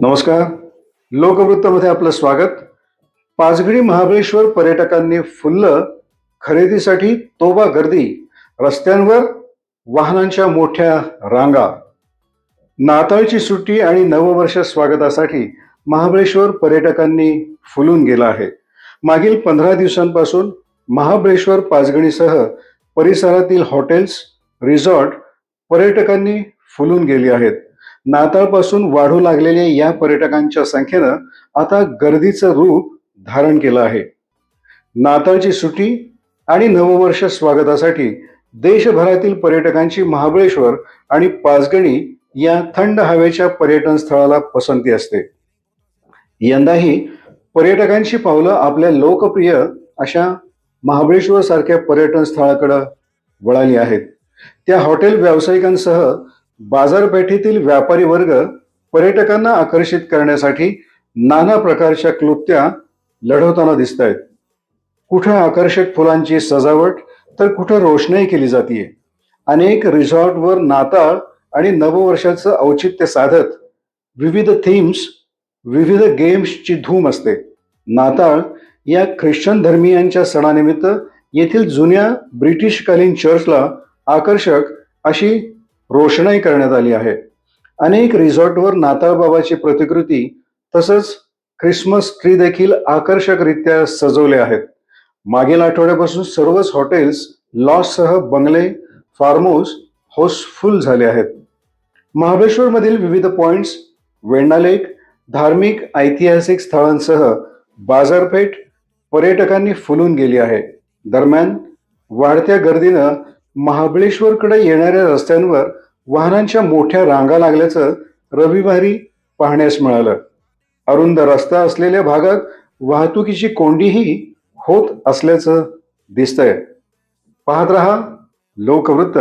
नमस्कार. लोकवृत्तमध्ये आपलं स्वागत. पाचगणी महाबळेश्वर पर्यटकांनी फुललं खरेदीसाठी तोबा गर्दी. रस्त्यांवर वाहनांच्या मोठ्या रांगा. नाताळची सुट्टी आणि नववर्ष स्वागतासाठी महाबळेश्वर पर्यटकांनी फुलून गेलं आहे. मागील पंधरा दिवसांपासून महाबळेश्वर पाचगणीसह परिसरातील हॉटेल्स रिसॉर्ट पर्यटकांनी फुलून गेली आहेत. नाताळपासून वाढू लागलेल्या या पर्यटकांच्या संख्येनं आता गर्दीचं रूप धारण केलं आहे. नाताळची सुट्टी आणि नववर्ष स्वागतासाठी देशभरातील पर्यटकांची महाबळेश्वर आणि पाचगणी या थंड हवेच्या पर्यटन स्थळाला पसंती असते. यंदाही पर्यटकांची पावलं आपल्या लोकप्रिय अशा महाबळेश्वर सारख्या पर्यटन स्थळाकडे वळाली आहेत. त्या हॉटेल व्यावसायिकांसह बाजारपेठेतील व्यापारी वर्ग पर्यटकांना आकर्षित करण्यासाठी नाना प्रकारच्या क्लुप्त्या लढवताना दिसत आहेत कुठं आकर्षक फुलांची सजावट तर कुठं रोषणाई केली जाते अनेक रिसॉर्टवर नाताळ आणि नववर्षाचं औचित्य साधत विविध थीम्स विविध गेम्सची धूम असते. नाताळ या ख्रिश्चन धर्मीयांच्या सणानिमित्त येथील जुन्या ब्रिटिशकालीन चर्चला आकर्षक अशी रोषणाई करण्यात आली आहे. अनेक रिसॉर्टवर नाताळबाबाची प्रतिकृती तसंच ख्रिसमस ट्री देखील आकर्षकरित्या सजवले आहेत. मागील आठवड्यापासून सर्वच हॉटेल्स लॉजसह बंगले फार्म हाऊस हाऊसफुल झाले आहेत. महाबळेश्वरमधील विविध पॉइंट्स वेणालेक धार्मिक ऐतिहासिक स्थळांसह बाजारपेठ पर्यटकांनी फुलून गेली आहे. दरम्यान वाढत्या गर्दीनं महाबळेश्वरकडे येणाऱ्या रस्त्यांवर वाहनांच्या मोठ्या रांगा लागल्याचं रविवारी पाहण्यास मिळालं. अरुंद रस्ता असलेल्या भागात वाहतुकीची कोंडीही होत असल्याचं दिसतंय. पाहत रहा लोकवृत्त.